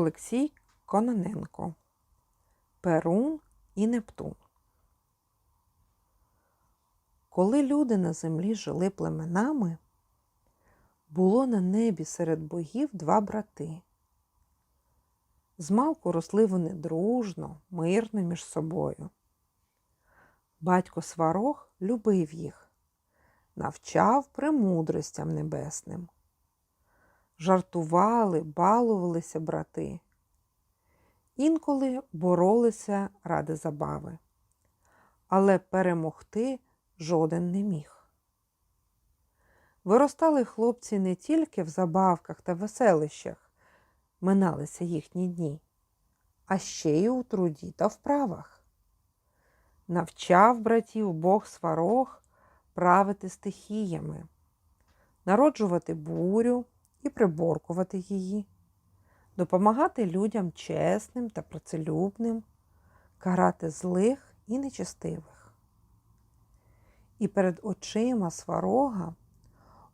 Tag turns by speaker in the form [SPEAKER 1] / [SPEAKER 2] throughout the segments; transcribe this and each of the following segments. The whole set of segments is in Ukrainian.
[SPEAKER 1] Олексій Кононенко. Перун і Нептун. Коли люди на землі жили племенами, було на небі серед богів два брати. Змалку росли вони дружно, мирно між собою. Батько Сварог любив їх, навчав премудростям небесним. Жартували, балувалися брати, інколи боролися ради забави, але перемогти жоден не міг. Виростали хлопці не тільки в забавках та веселищах, миналися їхні дні, а ще й у труді та вправах. Навчав братів Бог сварог правити стихіями, народжувати бурю і приборкувати її, допомагати людям чесним та працелюбним, карати злих і нечестивих. І перед очима сварога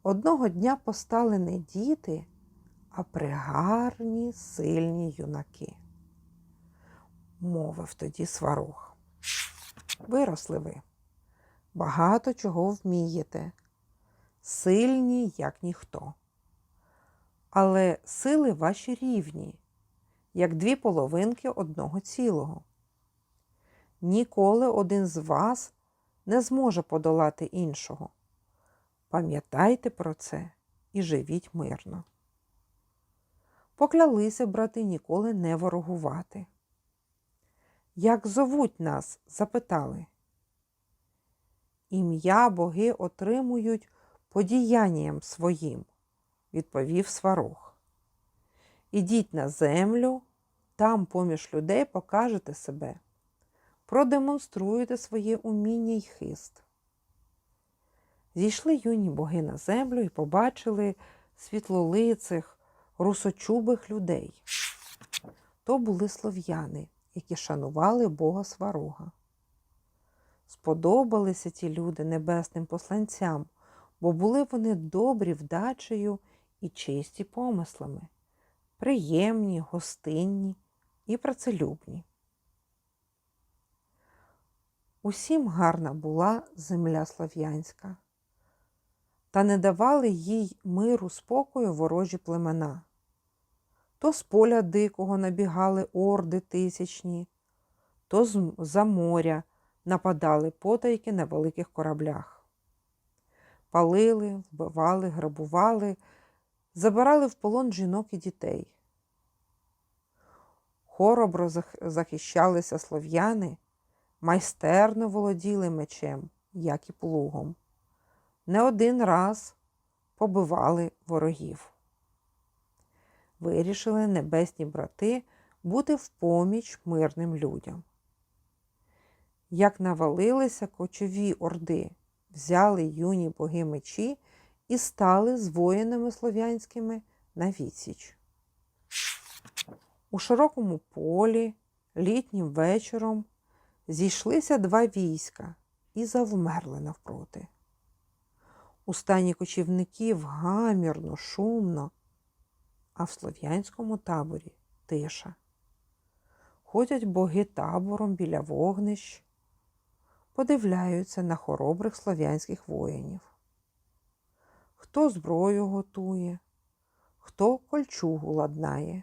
[SPEAKER 1] одного дня постали не діти, а пригарні сильні юнаки. Мовив тоді сварог. Виросли ви, багато чого вмієте, сильні, як ніхто. Але сили ваші рівні, як дві половинки одного цілого. Ніколи один з вас не зможе подолати іншого. Пам'ятайте про це і живіть мирно. Поклялися брати ніколи не ворогувати. Як зовуть нас? запитали. Ім'я боги отримують подіянням своїм, відповів сварог. Ідіть на землю, там поміж людей покажете себе, продемонструєте своє уміння й хист. Зійшли юні боги на землю і побачили світлолицих, русочубих людей. То були слов'яни, які шанували Бога сварога. Сподобалися ті люди небесним посланцям, бо були вони добрі вдачею і чисті помислами, приємні, гостинні і працелюбні. Усім гарна була земля слов'янська, та не давали їй миру спокою ворожі племена. То з поля дикого набігали орди тисячні, то з за моря нападали потайки на великих кораблях. Палили, вбивали, грабували, забирали в полон жінок і дітей. Хоробро захищалися слов'яни, майстерно володіли мечем, як і плугом. Не один раз побивали ворогів. Вирішили небесні брати бути в поміч мирним людям. Як навалилися кочові орди, взяли юні боги мечі і стали з воїнами слов'янськими на відсіч. У широкому полі літнім вечором зійшлися два війська і завмерли навпроти. У стані кочівників гамірно, шумно, а в слов'янському таборі тиша. Ходять боги табором біля вогнищ, подивляються на хоробрих слов'янських воїнів. Хто зброю готує, хто кольчугу ладнає,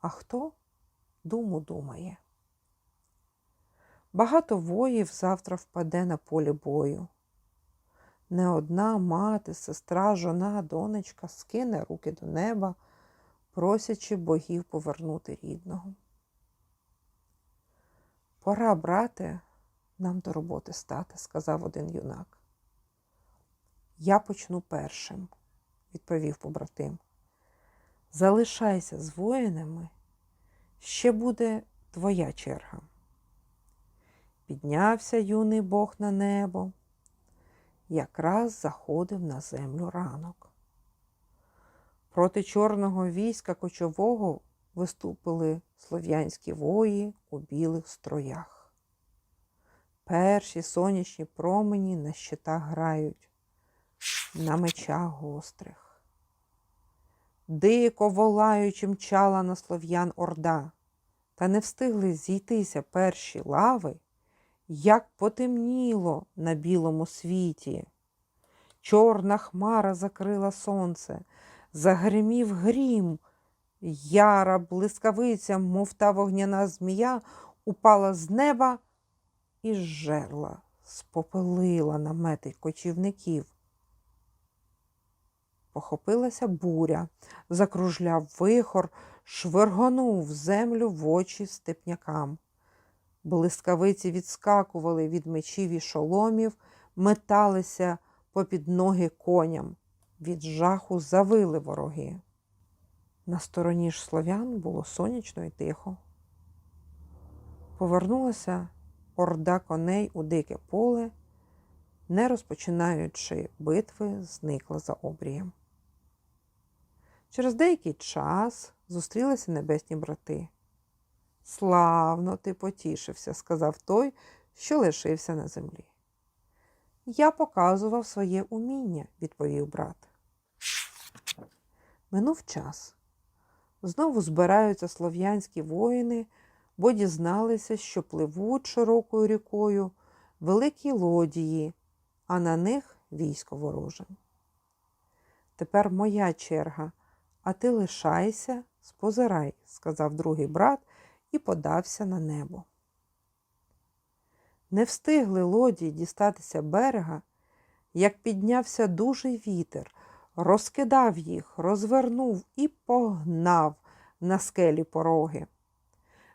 [SPEAKER 1] а хто думу думає. Багато воїв завтра впаде на полі бою. Не одна мати, сестра, жона, донечка скине руки до неба, просячи богів повернути рідного. Пора, брате, нам до роботи стати, сказав один юнак. Я почну першим, відповів побратим. Залишайся з воїнами, ще буде твоя черга. Піднявся юний Бог на небо, якраз заходив на землю ранок. Проти чорного війська кочового виступили слов'янські вої у білих строях. Перші сонячні промені на щитах грають, на мечах гострих. дико волаючи мчала на слов'ян орда. Та не встигли зійтися перші лави, як потемніло на білому світі. Чорна хмара закрила сонце, загримів грім, яра блискавиця, мов та вогняна змія, упала з неба і зжерла, спопелила намети кочівників. Похопилася буря, закружляв вихор, швиргонув землю в очі степнякам. Блискавиці відскакували від мечів і шоломів, металися попід ноги коням. Від жаху завили вороги. На стороні ж слов'ян було сонячно і тихо. Повернулася орда коней у дике поле, не розпочинаючи битви, зникла за обрієм. Через деякий час зустрілися небесні брати. Славно ти потішився, сказав той, що лишився на землі. Я показував своє уміння, відповів брат. Минув час. Знову збираються слов'янські воїни, бо дізналися, що пливуть широкою рікою великі лодії, а на них військо вороже. Тепер моя черга, а ти лишайся, спозирай, сказав другий брат і подався на небо. Не встигли лодії дістатися берега, як піднявся дужий вітер, розкидав їх, розвернув і погнав на скелі пороги.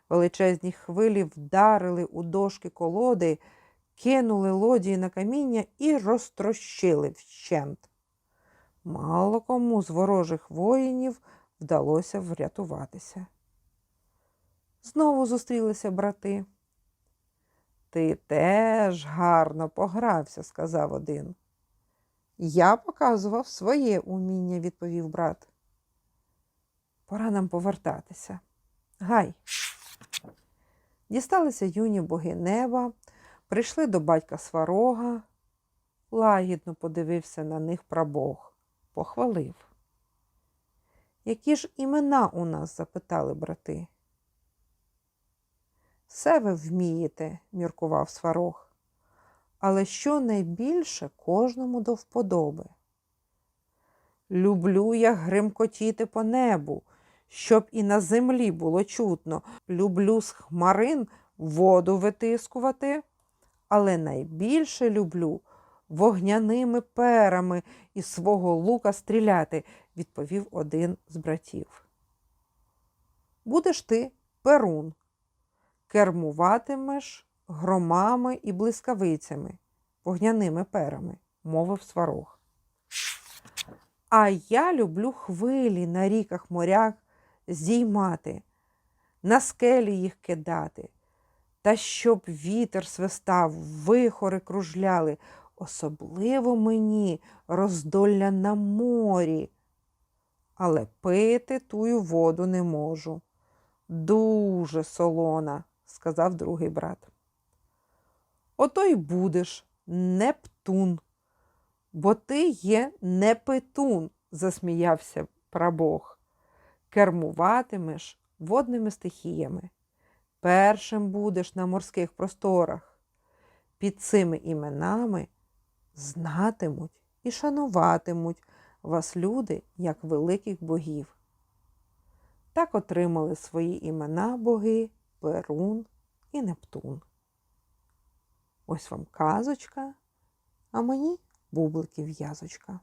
[SPEAKER 1] Величезні хвилі вдарили у дошки колоди, кинули лодії на каміння і розтрощили вщент. Мало кому з ворожих воїнів вдалося врятуватися. Знову зустрілися брати. Ти теж гарно погрався, сказав один. Я показував своє уміння, відповів брат. Пора нам повертатися. Гай. Дісталися юні боги неба, прийшли до батька сварога, лагідно подивився на них прабог, похвалив. Які ж імена у нас? запитали брати. Все ви вмієте, міркував сварог. Але що найбільше кожному до вподоби? Люблю я гримкотіти по небу, щоб і на землі було чутно. Люблю з хмарин воду витискувати, але найбільше люблю вогняними перами із свого лука стріляти, відповів один з братів. Будеш ти перун, кермуватимеш громами і блискавицями, вогняними перами, мовив сварог. А я люблю хвилі на ріках морях здіймати, на скелі їх кидати, та щоб вітер свистав, вихори кружляли, особливо мені роздолля на морі. Але пити тую воду не можу. Дуже солона, сказав другий брат. Ото й будеш Нептун, бо ти є непитун, засміявся прабог. Кермуватимеш водними стихіями. Першим будеш на морських просторах. Під цими іменами знатимуть і шануватимуть вас люди як великих богів. Так отримали свої імена боги Перун і Нептун. Ось вам казочка, а мені бубликів в'язочка.